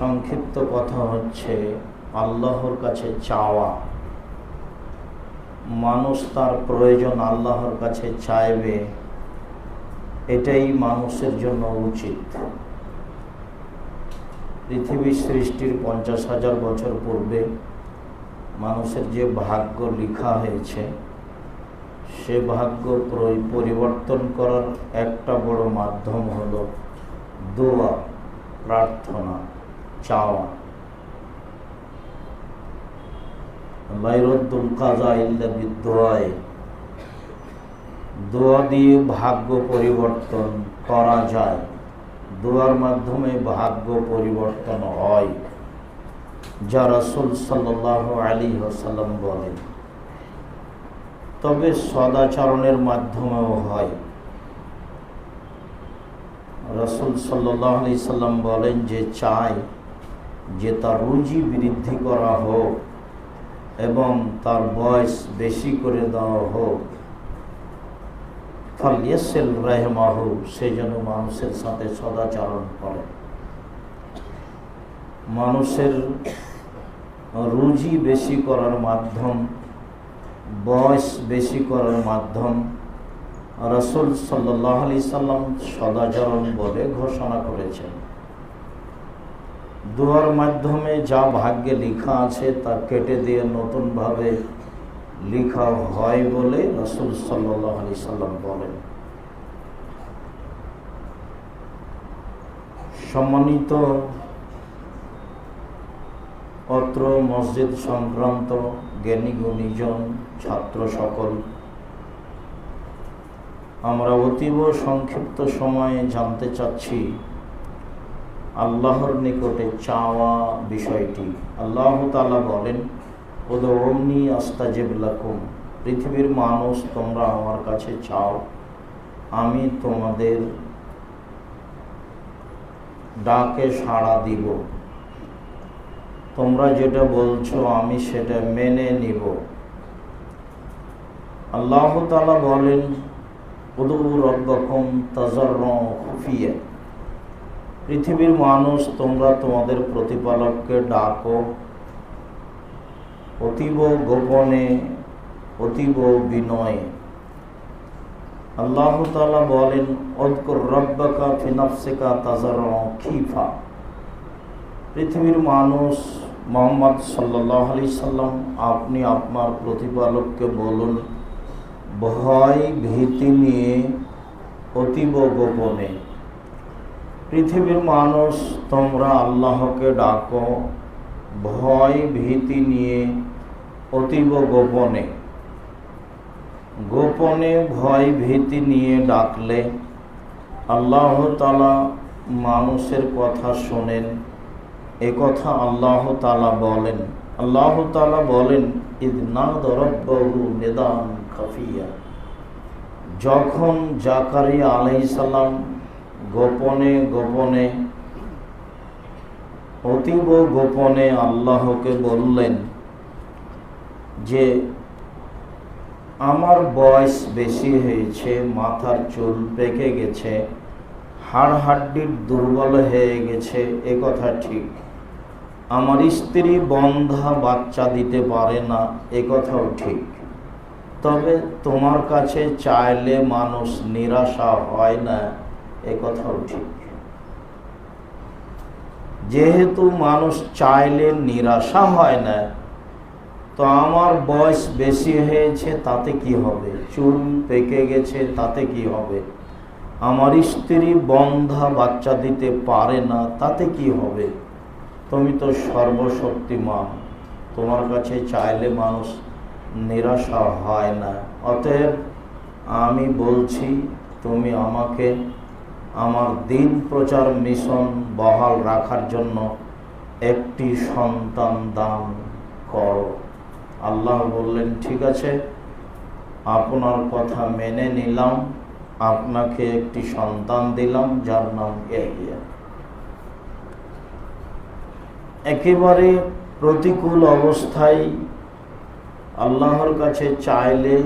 সংক্ষিপ্ত কথা হচ্ছে আল্লাহর কাছে চাওয়া। মানুষ তার প্রয়োজন আল্লাহর কাছে চাইবে, এটাই মানুষের জন্য উচিত। পৃথিবী সৃষ্টির পঞ্চাশ হাজার বছর পূর্বে মানুষের যে ভাগ্য লেখা হয়েছে, সে ভাগ্য পরিবর্তন করার একটা বড় মাধ্যম হলো দোয়া, প্রার্থনা। চাওয়া। দোয়া দিয়ে ভাগ্য পরিবর্তন করা যায়। দোয়ার মাধ্যমে ভাগ্য পরিবর্তন হয়। যা রসুল সাল্লাহ আলী হাসাল্লাম বলেন। তবে সদাচরণের মাধ্যমেও হয়। রসুল সাল্লাহ আলি সাল্লাম বলেন যে চায় যে তার রুজি বৃদ্ধি করা হোক এবং তার বয়স বেশি করে দেওয়া হোক ফালিয়াসেল রেহমাহু, সে যেন মানুষের সাথে সদাচরণ করে। মানুষের রুজি বেশি করার মাধ্যম, বয়স বেশি করার মাধ্যম, রসুল সাল্লাহ আলি সাল্লাম সদাচরণ বলে ঘোষণা করেছেন। দোয়ার মাধ্যমে যা ভাগ্যে লেখা আছে তা কেটে দিয়ে নতুনভাবে লেখা হয় বলে রসুল সাল্লাহ আলি সাল্লাম বলেন। সম্মানিত পত্র মসজিদ সংক্রান্ত জ্ঞানী গুণীজন, ছাত্র সকল, আমরা অতীব সংক্ষিপ্ত সময়ে জানতে চাচ্ছি আল্লাহর নিকটে চাওয়া বিষয়টি। আল্লাহ তালা বলেন ওদৌনি আস্তাজেবলাকুম পৃথিবীর মানুষ, তোমরা আমার কাছে চাও। আমি তোমাদের ডাকে সাড়া দিব। তোমরা যেটা বলছো, আমি সেটা মেনে নিব। আল্লাহ তালা বলেন উদুরকম তাজর খুফিয়া। পৃথিবীর মানুষ, তোমরা তোমাদের প্রতিপালককে ডাকো। অতীব গোপনে, অতীব বিনয়ে। আল্লাহ তালা বলেন রব্বাকা ফিনাফসিকা তাজার খিফা। পৃথিবীর মানুষ, মোহাম্মদ সাল্লাহ আলি সাল্লাম, আপনি আপনার প্রতিপালককে বলুন, ভয় ভীতি নিয়ে অতীব গোপনে। পৃথিবীর মানুষ, তোমরা আল্লাহকে ডাকো, ভয় ভীতি নিয়ে অতীব গোপনে। গোপনে ভয় ভীতি নিয়ে ডাকলে আল্লাহ তালা মানুষের কথা শোনেন, এ কথা আল্লাহ তালা বলেন। আল্লাহ তালা বলেন, ইদ না দরব্বাহু নেদান খাফিয়া। যখন জাকারিয়া আলাইসাল্লাম গোপনে গোপনে, অতীব গোপনে আল্লাহকে বললেন যে, আমার বয়স বেশি হয়েছে, মাথার চুল পেকে গেছে হাড় হাড্ডির দুর্বল হয়ে গেছে, এ কথা ঠিক। আমার স্ত্রী বন্ধা বাচ্চা দিতে পারে না, এ কথাও ঠিক। তবে তোমার কাছে চাইলে মানুষ নিরাশা হয় না। এ কথাও ঠিক। যেহেতু মানুষ চাইলে নিরাশা হয় না, তো আমার বয়স বেশি হয়েছে, তাতে কি হবে? চুল পেকে গেছে, তাতে কি হবে? আমার স্ত্রী বন্ধা বাচ্চা দিতে পারে না, তাতে কি হবে? তুমি তো সর্বশক্তিমান। তোমার কাছে চাইলে মানুষ নিরাশা হয় না। অতএব আমি বলছি, তুমি আমাকে আমার দিন প্রচার মিশন বহাল রাখার জন্য একটি সন্তান দান করো। আল্লাহ বললেন, ঠিক আছে, আপনার কথা মেনে নিলাম। আপনাকে একটি সন্তান দিলাম, যার নাম এহিয়া একেবারে প্রতিকূল অবস্থায় আল্লাহর কাছে চাইলে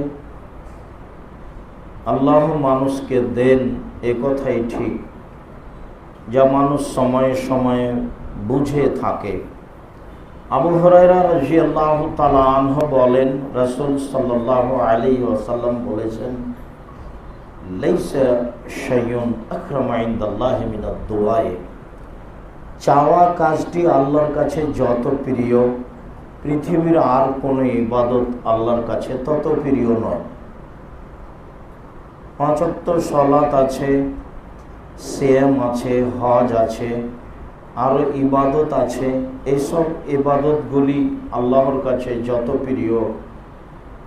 আল্লাহ মানুষকে দেন। এ কথাই ঠিক। যা মানুষ সময়ে সময়ে বুঝে থাকে। আবু হরাইরা রাজিয়াল্লাহ তালাহ বলেন, রসুল সাল্লাহ আলী ওসাল্লাম বলেছেন, লেইসা শয়ুন আকরামাইন্দাল্লাহ মিনাদ দোয়ায়ে চাওয়া কাজটি আল্লাহর কাছে যত প্রিয়, পৃথিবীর আর কোনো ইবাদত আল্লাহর কাছে তত প্রিয় নয়। পঁচাত্তর সলাত আছে সেম আছে, হজ আছে আরও ইবাদত আছে। এইসব ইবাদতগুলি আল্লাহর কাছে যত প্রিয়।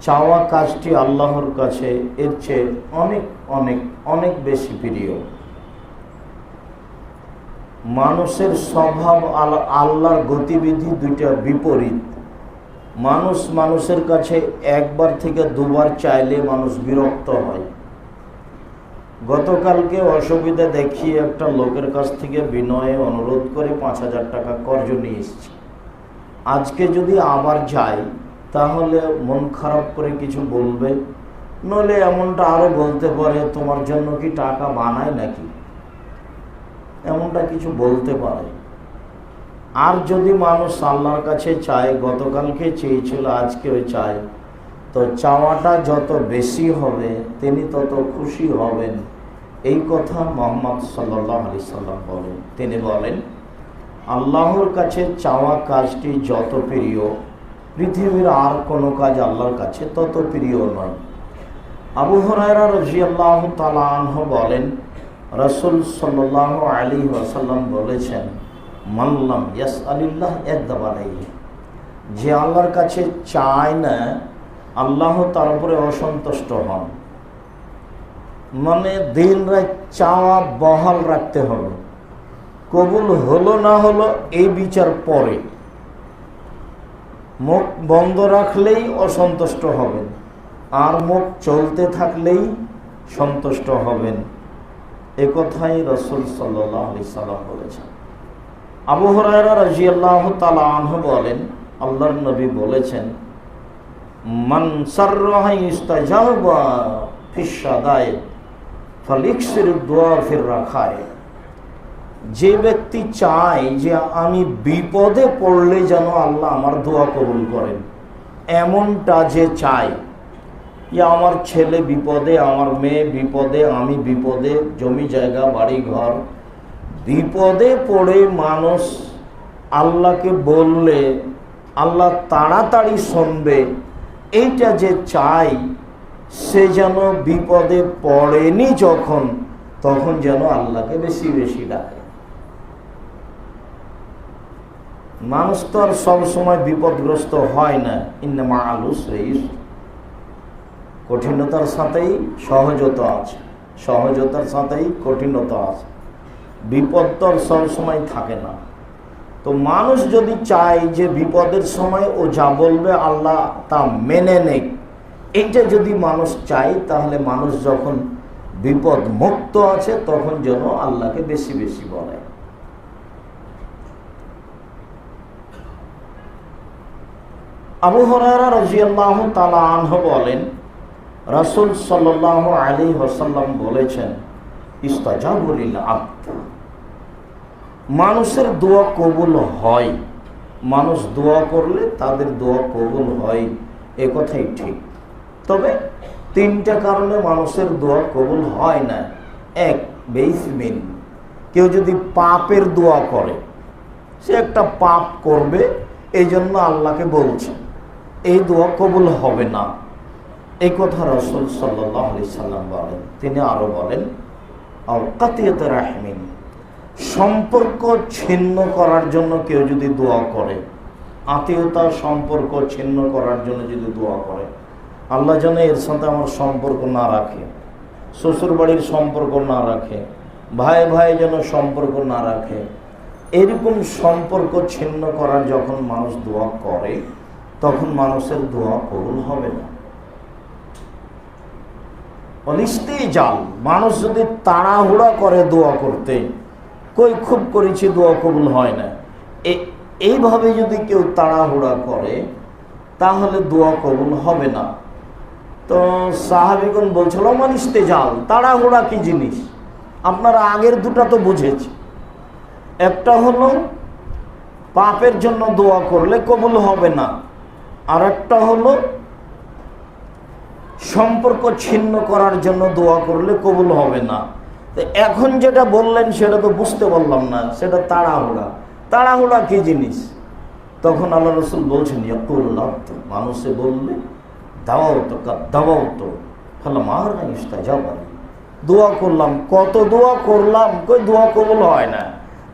চাওয়া কাজটি আল্লাহর কাছে এর চেয়ে অনেক অনেক অনেক বেশি প্রিয়। মানুষের স্বভাব আল্লাহর গতিবিধি দুইটা বিপরীত। মানুষ মানুষের কাছে একবার থেকে দুবার চাইলে মানুষ বিরক্ত হয়। গতকালকে অসুবিধা দেখিয়ে একটা লোকের কাছ থেকে বিনয়ে অনুরোধ করে পাঁচ হাজার টাকা কর্জ নিয়ে এসছি। আজকে যদি আবার যাই, তাহলে মন খারাপ করে কিছু বলবে? নলে এমনটা আরও বলতে পারে, তোমার জন্য কি টাকা বানায় নাকি? এমনটা কিছু বলতে পারে। আর যদি মানুষ আল্লাহর কাছে চায়, গতকালকে চেয়েছিল, আজকেও চায় তো চাওয়াটা যত বেশি হবে, তিনি তত খুশি হবেন। এই কথা মোহাম্মদ সাল্লাহ আলি সাল্লাম বলেন। তিনি বলেন, আল্লাহর কাছে চাওয়া কাজটি যত প্রিয়, পৃথিবীর আর কোনো কাজ আল্লাহর কাছে তত প্রিয় নয়। আবু হরাইরা আল্লাহ তালাহ বলেন, রসুল সাল্লাহ আলী ওয়াসাল্লাম বলেছেন মাল্লাম ইয়াস আলিল্লাহ একদাবালাই যে আল্লাহর কাছে চায় না আল্লাহ তার উপরে অসন্তুষ্ট হন। মানে দিন রাত চাওয়া বহাল রাখতে হবে। কবুল হলো না হলো এই বিচার পরে। মুখ বন্ধ রাখলেই অসন্তুষ্ট হবেন। আর মুখ চলতে থাকলেই সন্তুষ্ট হবেন। এ কথাই রসুল সাল্লি সাল্লাম বলেছেন। আবু হরাইরা রাজিয়াল্লাহ তালা আনহ বলেন, আল্লাহর নবী বলেছেন যে ব্যক্তি চায় যে আমি বিপদে পড়লে যেন আল্লাহ আমার দোয়া কবুল করেন, এমনটা যে চায় যে আমার ছেলে বিপদে, আমার মেয়ে বিপদে, আমি বিপদে, জমি জায়গা, বাড়ি ঘর, বিপদে পড়ে মানুষ আল্লাহকে বললে, আল্লাহ তাড়াতাড়ি শুনবে এইটা যে চাই, সে যেন বিপদে পড়েনি যখন, তখন যেন আল্লাহকে বেশি বেশি ডাকে। মানুষ তো আর সবসময় বিপদগ্রস্ত হয় না। ইন্নামা আলু সেই কঠিনতার সাথেই সহজতা আছে। সহজতার সাথেই কঠিনতা আছে। বিপদ তো আর সবসময় থাকে না। তো মানুষ যদি চায় যে বিপদের সময় ও যা বলবে আল্লাহ তা মেনে নেই এইটা যদি মানুষ চায়, তাহলে মানুষ যখন বিপদ মুক্ত আছে, তখন যেন আল্লাহকে বেশি বেশি বলে। আবু হরারা রাজিয়াল্লাহ তালা আনহ বলেন, রাসুল সাল্লাহ আলী ওসাল্লাম বলেছেন ইস্তাজাবুলিল আব্দ। মানুষের দোয়া কবুল হয়। মানুষ দোয়া করলে তাদের দোয়া কবুল হয়। এ কথাই ঠিক। তবে তিনটা কারণে মানুষের দোয়া কবুল হয় না। এক বেইসমিন কেউ যদি পাপের দোয়া করে, সে একটা পাপ করবে এই জন্য আল্লাহকে বলছে, এই দোয়া কবুল হবে না। এই কথা রসুল সাল্লি সাল্লাম বলেন। তিনি আরও বলেন কাতিয়াত রাহমিন। সম্পর্ক ছিন্ন করার জন্য কেউ যদি দোয়া করে, আত্মীয়তার সম্পর্ক ছিন্ন করার জন্য যদি দোয়া করে, আল্লাহ যেন এর সাথে আমার সম্পর্ক না রাখে শ্বশুর বাড়ির সম্পর্ক না রাখে, ভাই ভাই যেন সম্পর্ক না রাখে, এরকম সম্পর্ক ছিন্ন করার যখন মানুষ দোয়া করে, তখন মানুষের দোয়া কবুল হবে না। অনিস্তেই জাল মানুষ যদি তাড়াহুড়া করে দোয়া করতে কই খুব করেছি, দোয়া কবুল হয় না। এইভাবে যদি কেউ তাড়াহুড়া করে, তাহলে দোয়া কবুল হবে না। তো সাহাবিগুন বলছিল মানিসতে জাল তাড়াহুড়া কি জিনিস? আপনারা আগের দুটা তো বুঝেছি। একটা হলো, পাপের জন্য দোয়া করলে কবুল হবে না। আর একটা হলো, সম্পর্ক ছিন্ন করার জন্য দোয়া করলে কবুল হবে না। তো এখন যেটা বললেন সেটা তো বুঝতে পারলাম না, সেটা তাড়াহুড়া। তাড়াহুড়া কি জিনিস? তখন আল্লাহ রসুল বলছেন ইয়াকুল্লাহ মানুষে বললে, দাওয়াও তো দাওয়াও তো, ফলে মার ইস্তা যাবানি দোয়া করলাম, কত দোয়া করলাম, কই দোয়া কবুল হয় না।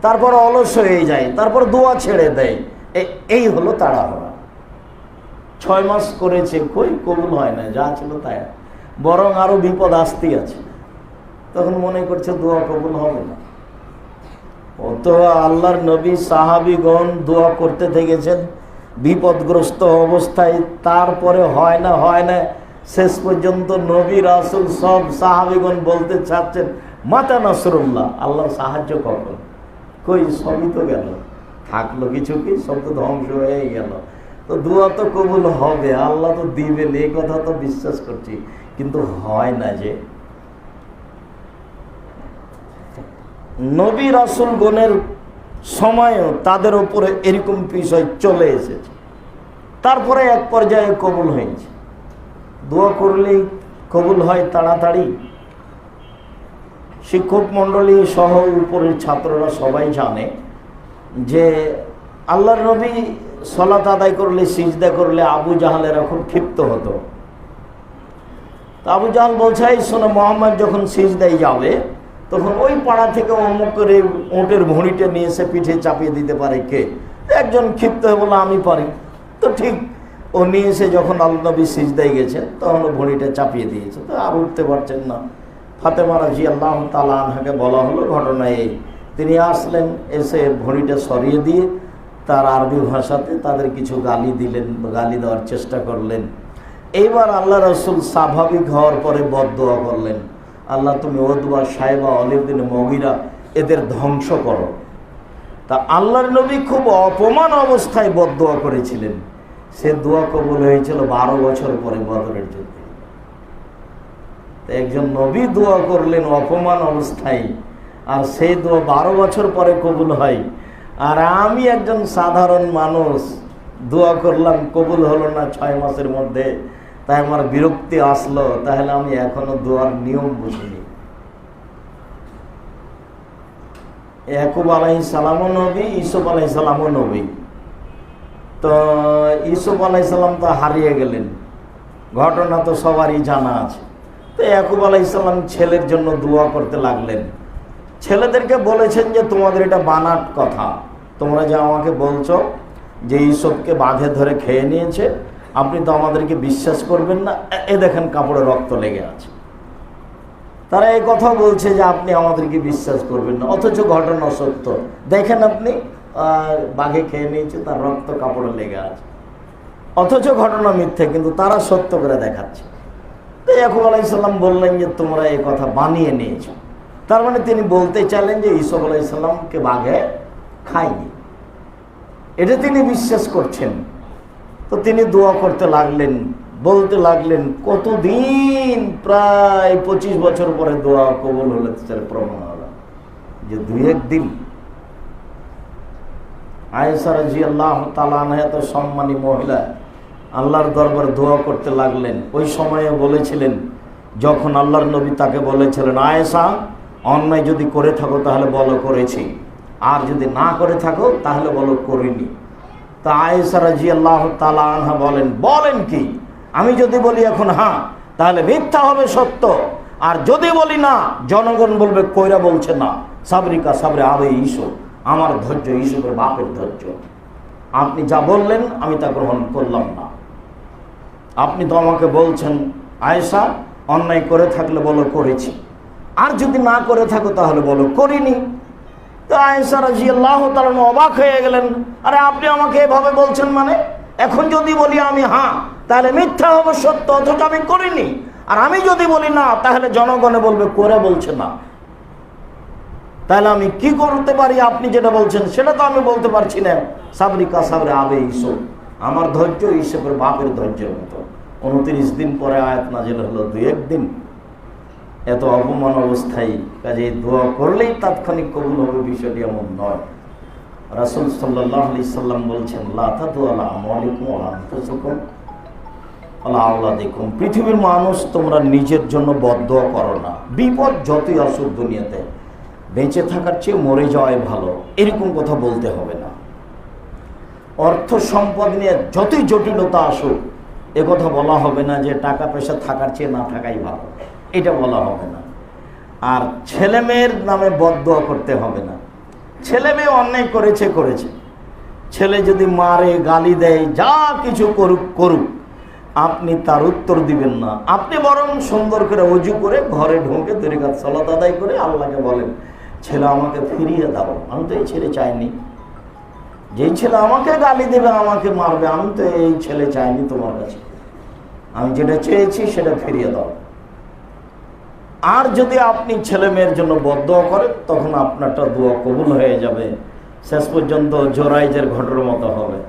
তারপর অলস হয়ে যায়, তারপর দোয়া ছেড়ে দেয়। এই হলো তাড়াহুড়া। ছয় মাস করেছে, কই কবুল হয় না, যা ছিল তাই। বরং আরও বিপদ আসতেই আছে। তখন মনে করছে দোয়া কবুল হবে না। ও তো আল্লাহর নবী সাহাবিগণ দোয়া করতে থেকেছেন, বিপদগ্রস্ত অবস্থায়, তারপরে হয় না হয় না, শেষ পর্যন্ত নবী রাসুল সব সাহাবিগণ বলতে চাচ্ছেন, মাতা নাসরুল্লাহ, আল্লাহর সাহায্য কখন কই, সবই তো গেল। থাকল কিছু কি? সব তো ধ্বংস হয়ে গেল। তো দোয়া তো কবুল হবে, আল্লাহ তো দিবেন, এই কথা তো বিশ্বাস করছি। কিন্তু হয় না যে নবী রাসুল গণের সময়ও তাদের উপরে এরকম বিষয় চলে এসেছে। তারপরে এক পর্যায়ে কবুল হয়েছে। দোয়া করলেই কবুল হয় তাড়াতাড়ি। শিক্ষক মণ্ডলী সহ উপরের ছাত্ররা সবাই জানে যে আল্লাহর নবী সলাত আদায় করলে, সিজদা করলে আবু জাহালেরা খুব ক্ষিপ্ত হতো। আবু জাহাল বলছে শোনো, মোহাম্মদ যখন সিজদায় যাবে তখন ওই পাড়া থেকে অমুক করে ওটের ভুঁড়িটা নিয়ে এসে পিঠে চাপিয়ে দিতে পারে কে? একজন ক্ষিপ্ত হয়ে বলে আমি পারি। তো ঠিক ও নিয়ে এসে যখন আল্লাহ নবী সিজদায় গেছেন তখন ও ভুঁড়িটা চাপিয়ে দিয়েছে। তো আর উঠতে পারছেন না। ফাতেমা রাজি আল্লাহ তালা আনহাকে বলা হলো, ঘটনা এই। তিনি আসলেন, এসে ভুঁড়িটা সরিয়ে দিয়ে তার আরবি ভাষাতে তাদের কিছু গালি দিলেন, গালি দেওয়ার চেষ্টা করলেন। এইবার আল্লাহ রসুল স্বাভাবিক হওয়ার পরে বদোয়া করলেন। আল্লাহ তুমি ওদবা সাহেবা অলিউদ্দিন মহিরা এদের ধ্বংস করো। তা আল্লাহর নবী খুব অপমান অবস্থায় বদোয়া করেছিলেন। সে দোয়া কবুল হয়েছিল বারো বছর পরে বদরের যুদ্ধে। একজন নবী দোয়া করলেন অপমান অবস্থায়, আর সেই দোয়া বারো বছর পরে কবুল হয়। আর আমি একজন সাধারণ মানুষ, দোয়া করলাম কবুল হলো না ছয় মাসের মধ্যে। তাই আমার বিরক্তি আসলো, তাহলে আমি এখনও দোয়ার নিয়ম বুঝিনি। ইয়াকুব আলাই সালামও নবী ইসুফ আলাই সালামও নবী। তো ইসুফ আলাই সালাম তো হারিয়ে গেলেন। ঘটনা তো সবারই জানা আছে। তো ইয়াকুব আলাই সালাম ছেলের জন্য দোয়া করতে লাগলেন। ছেলেদেরকে বলেছেন যে, তোমাদের এটা বানাট কথা। তোমরা যে আমাকে বলছো যে ইসবকে বাঁধে ধরে খেয়ে নিয়েছে আপনি তো আমাদেরকে বিশ্বাস করবেন না। এ- দেখেন কাপড়ে রক্ত লেগে আছে। তারা এই কথা বলছে যে আপনি আমাদেরকে বিশ্বাস করবেন না। অথচ ঘটনা সত্য। দেখেন আপনি বাঘে খেয়ে নিয়েছে, তার রক্ত কাপড়ে লেগে আছে। অথচ ঘটনা মিথ্যে, কিন্তু তারা সত্য করে দেখাচ্ছে। তো ইয়াকুব আলাইসাল্লাম বললেন যে, তোমরা এই কথা বানিয়ে নিয়েছ। তার মানে তিনি বলতে চাইলেন যে ইসব আলাইসাল্লামকে বাঘে খায়নি। এটা তিনি বিশ্বাস করছেন। তো তিনি দোয়া করতে লাগলেন, বলতে লাগলেন, কতদিন প্রায় পঁচিশ বছর পরে দোয়া কবল হলে তার প্রমাণ? হলো যে দুই একদিন আয়েসার জি আল্লাহ তালান এত সম্মানী মহিলা আল্লাহর দরবার দোয়া করতে লাগলেন। ওই সময়ে বলেছিলেন, যখন আল্লাহর নবী তাকে বলেছিলেন আয়েসা অন্যায় যদি করে থাকো তাহলে বলো করেছি, আর যদি না করে থাকো তাহলে বলো করিনি। তা আয়েসা রাজি আল্লাহ তালা আনহা বলেন বলেন কি? আমি যদি বলি এখন হ্যাঁ তাহলে মিথ্যা হবে সত্য। আর যদি বলি না, জনগণ বলবে, কইরা বলছে না। সাবরিকা সাবরে, আবে ইসো আমার ধৈর্য ইসুফের বাপের ধৈর্য। আপনি যা বললেন, আমি তা গ্রহণ করলাম না। আপনি তো আমাকে বলছেন, আয়েশা, অন্যায় করে থাকলে বলো করেছি। আর যদি না করে থাকো, তাহলে বলো করিনি। তো আয়েশা রাজি আল্লাহ তালন অবাক হয়ে গেলেন, আরে আপনি আমাকে এভাবে বলছেন মানে? এখন যদি বলি আমি হ্যাঁ তাহলে মিথ্যা হবে সত্য, অথচ আমি করিনি। আর আমি যদি বলি না, তাহলে জনগণে বলবে, করে বলছে না। তাহলে আমি কি করতে পারি? আপনি যেটা বলছেন, সেটা তো আমি বলতে পারছি না। সাবরিকা সাবরে আবে ইসব আমার ধৈর্য ইসবের বাপের ধৈর্যের মতো। উনত্রিশ দিন পরে আয়াত নাজিল হলো দু একদিন। এত অপমান অবস্থায় কাজে দোয়া করলেই তাৎক্ষণিক কবুল হবে, বিষয়টি এমন নয়। রাসুল সাল্লাহ আলি সাল্লাম বলছেন লাতা দু আল্লাহ আলাইকুম আলহামদুকুম আল্লাহ আল্লাহ দেখুন, পৃথিবীর মানুষ তোমরা নিজের জন্য বদোয়া করো না। বিপদ যতই আসুক দুনিয়াতে, বেঁচে থাকার চেয়ে মরে যাওয়াই ভালো। এরকম কথা বলতে হবে না। অর্থ সম্পদ নিয়ে যতই জটিলতা আসুক কথা বলা হবে না যে টাকা পয়সা থাকার চেয়ে না থাকাই ভালো। এটা বলা হবে না। আর ছেলে মেয়ের নামে বদোয়া করতে হবে না। ছেলে মেয়ে অন্যায় করেছে করেছে। ছেলে যদি মারে, গালি দেয়, যা কিছু করুক করুক। আপনি তার উত্তর দিবেন না। আপনি বরং সুন্দর করে অজু করে ঘরে ঢুকে তৈরি কাজ সলাত আদায় করে আল্লাহকে বলেন, ছেলে আমাকে ফিরিয়ে দাও। আমি তো এই ছেলে চাইনি। যেই ছেলে আমাকে গালি দেবে, আমাকে মারবে। আমি তো এই ছেলে চাইনি তোমার কাছে। আমি যেটা চেয়েছি সেটা ফিরিয়ে দাও। আর যদি আপনি ছেলে মেয়ের জন্য বদ্ধ করেন, তখন আপনারটা দোয়া কবুল হয়ে যাবে। শেষ পর্যন্ত জোরাইজের ঘটনার মতো হবে।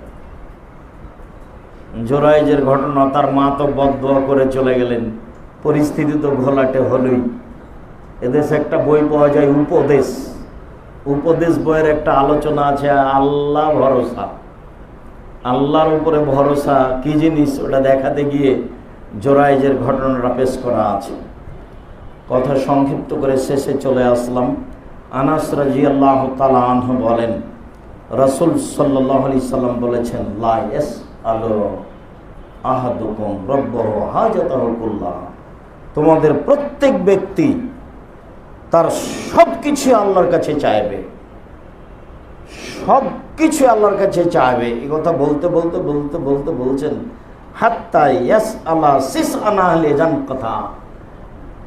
জোরাইজের ঘটনা, তার মা তো বদ্ধ করে চলে গেলেন। পরিস্থিতি তো ঘোলাটে হলই। এদেশে একটা বই পাওয়া যায়, উপদেশ। উপদেশ বইয়ের একটা আলোচনা আছে, আল্লাহ ভরসা। আল্লাহর উপরে ভরসা, কি জিনিস? ওটা দেখাতে গিয়ে জোরাইজের ঘটনাটা পেশ করা আছে। কথা সংক্ষিপ্ত করে শেষে চলে আসলাম। আনাস রাজি আল্লাহ তালাহ বলেন, রসুল সাল্লাহ আলি সাল্লাম বলেছেন লাইস আলো আহাদুকুম রব্বহ হাজাতাহুল্লাহ তোমাদের প্রত্যেক ব্যক্তি তার সব কিছু আল্লাহর কাছে চাইবে। সব কিছু আল্লাহর কাছে চাইবে। এ কথা বলতে বলতে বলতে বলতে, বলছেন, হাত্তা ইয়াস আল্লাহ সিস আনা হলে যান কথা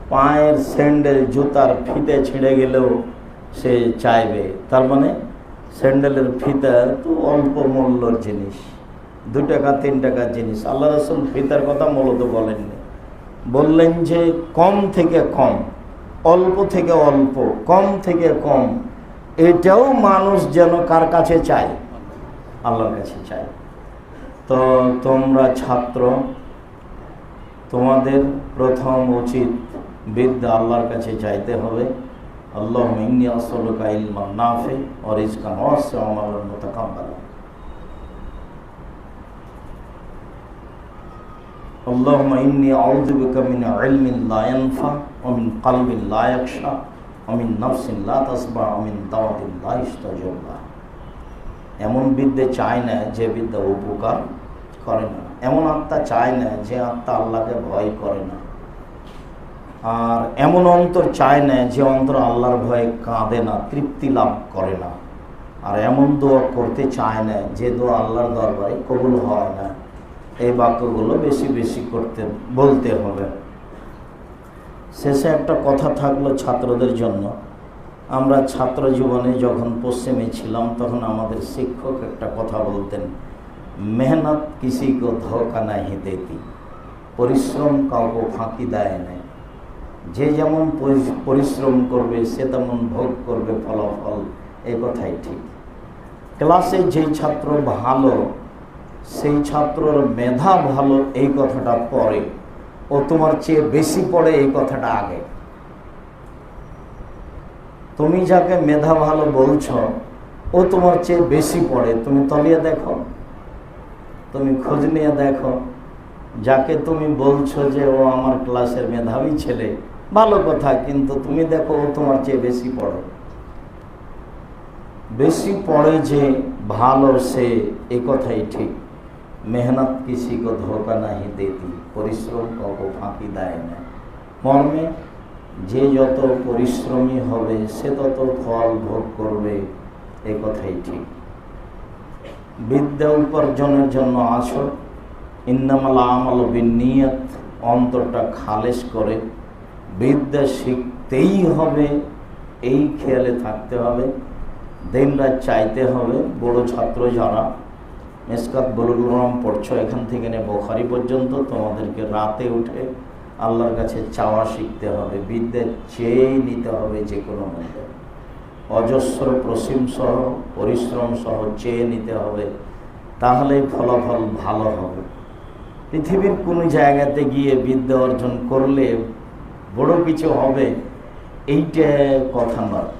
পায়ের স্যান্ডেল, জুতার ফিতে ছিঁড়ে গেলেও সে চাইবে। তার মানে স্যান্ডেলের ফিতা তো অল্প মূল্যর জিনিস। দু টাকা, তিন টাকার জিনিস। আল্লাহ রসুল ফিতার কথা মূলত বলেননি। বললেন যে, কম থেকে কম, অল্প থেকে অল্প, কম থেকে কম, এটাও মানুষ যেন কার কাছে চায়? আল্লাহর কাছে চায়। তো তোমরা ছাত্র, তোমাদের প্রথম উচিত বিদ্যা আল্লাহর কাছে চাইতে হবে আল্লাহ ইন্নি আসলুকা ইলমা নাফে ও রিজকান ওয়াসিআ আমার মুতাকাব্বালা اللهم إني أعوذ بك من علم لا ينفع ومن قلب لا يخشع ومن نفس لا تسبع ومن دعوة لا يستجاب لها এমন বিদ্যে চায় না যে বিদ্যা উপকার করে না এমন আত্মা চায় না যে আত্মা আল্লাহকে ভয় করে না আর এমন অন্তর চায় না যে অন্তর আল্লাহর ভয়ে কাঁদে না, তৃপ্তি লাভ করে না। আর এমন দোয়া করতে চায় না যে দোয়া আল্লাহর দরবারে কবুল হয় না। এই বাক্যগুলো বেশি বেশি করতে, বলতে হবে। শেষে একটা কথা থাকল ছাত্রদের জন্য। আমরা ছাত্র জীবনে যখন পশ্চিমে ছিলাম, তখন আমাদের শিক্ষক একটা কথা বলতেন, মেহনত কিসি কো ধোকা নাহি দেতি, পরিশ্রম কাউকে ফাঁকি দেয় না যে যেমন পরিশ্রম করবে, সে তেমন ভোগ করবে, ফলাফল, এই কথাই ঠিক। ক্লাসে যে ছাত্র ভালো, সেই ছাত্রর মেধা ভালো, এই কথাটা পরে। ও তোমার চেয়ে বেশি পড়ে এই কথাটা আগে। তুমি যাকে মেধা ভালো বলছ, ও তোমার চেয়ে বেশি পড়ে। তুমি তলিয়ে দেখো, তুমি খোঁজ নিয়ে দেখো। যাকে তুমি বলছো যে, ও আমার ক্লাসের মেধাবী ছেলে ভালো কথা, কিন্তু তুমি দেখো তোমার চেয়ে বেশি পড়ো। বেশি পড়ে যে ভালো সে এ কথাই ঠিক। মেহনত কিসি কো ধোকা নাহি দেতি, পরিশ্রম কাউকে ফাঁকি দেয় না। মর্মে, যে যত পরিশ্রমী হবে, সে তত ফল ভোগ করবে, এ কথাই ঠিক। বিদ্যা উপার্জনের জন্য আসো। ইন্দামাল আমল বিনিয়ত অন্তরটা খালেস করে। বিদ্যা শিখতেই হবে, এই খেয়ালে থাকতে হবে। দিন রাত চাইতে হবে, বড় ছাত্র যারা। মেসকাত বলুরাম পড়ছ, এখান থেকে নিয়ে বোখারি পর্যন্ত, তোমাদেরকে রাতে উঠে আল্লাহর কাছে চাওয়া শিখতে হবে। বিদ্যা চেয়ে নিতে হবে যে কোনো মধ্যে অজস্র প্রসীম সহ, পরিশ্রম সহ চেয়ে নিতে হবে তাহলেই ফলাফল ভালো হবে। পৃথিবীর কোনো জায়গাতে গিয়ে বিদ্যা অর্জন করলে বড় কিছু হবে, এইটা কথা নয়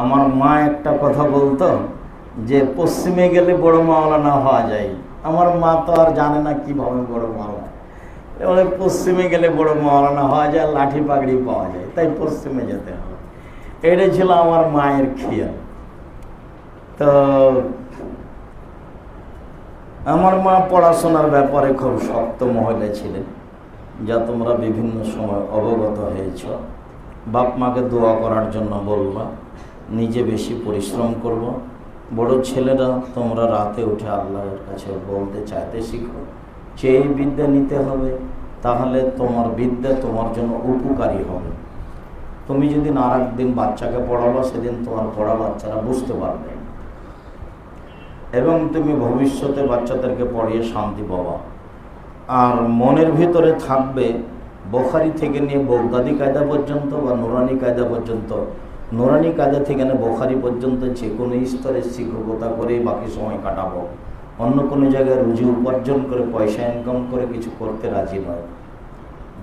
আমার মা একটা কথা বলতো, যে পশ্চিমে গেলে বড় মাওলানা হওয়া যায়। আমার মা তো আর জানে না কীভাবে বড় মাওলানা। এবারে পশ্চিমে গেলে বড় মাওলানা হওয়া যায়, লাঠি পাগড়ি পাওয়া যায়, তাই পশ্চিমে যেতে হবে। এটা ছিল আমার মায়ের খেয়াল। তো আমার মা পড়াশোনার ব্যাপারে খুব শক্ত মহিলা ছিলেন। যা তোমরা বিভিন্ন সময় অবগত হয়েছ। বাপ মাকে দোয়া করার জন্য বলবা, নিজে বেশি পরিশ্রম করব। বড় ছেলেরা তোমরা রাতে উঠে আল্লাহর কাছে বলতে চাইতে শিখো চেয়ে বিদ্যা নিতে হবে, তাহলে তোমার বিদ্যা তোমার জন্য উপকারী হবে। তুমি যদি আর একদিন বাচ্চাকে পড়াবো সেদিন তোমার পড়া বাচ্চারা বুঝতে পারবে। এবং তুমি ভবিষ্যতে বাচ্চাদেরকে পড়িয়ে শান্তি পাবা। আর মনের ভিতরে থাকবে বোখারি থেকে নিয়ে বগদাদি কায়দা পর্যন্ত বা নুরানি কায়দা পর্যন্ত। নুরানি কায়দা থেকে নিয়ে বোখারি পর্যন্ত যে কোনো স্তরে শিক্ষকতা করে বাকি সময় কাটাবো। অন্য কোনো জায়গায় রুজি উপার্জন করে পয়সা ইনকাম করে কিছু করতে রাজি নয়।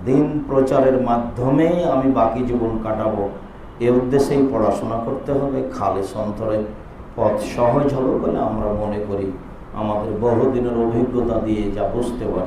দিন প্রচারের মাধ্যমেই আমি বাকি জীবন কাটাবো। এ উদ্দেশ্যেই পড়াশোনা করতে হবে, খালে সন্তরে পথ সহজ হবে বলে আমরা মনে করি। আমাদের বহুদিনের অভিজ্ঞতা দিয়ে যা বুঝতে পারি।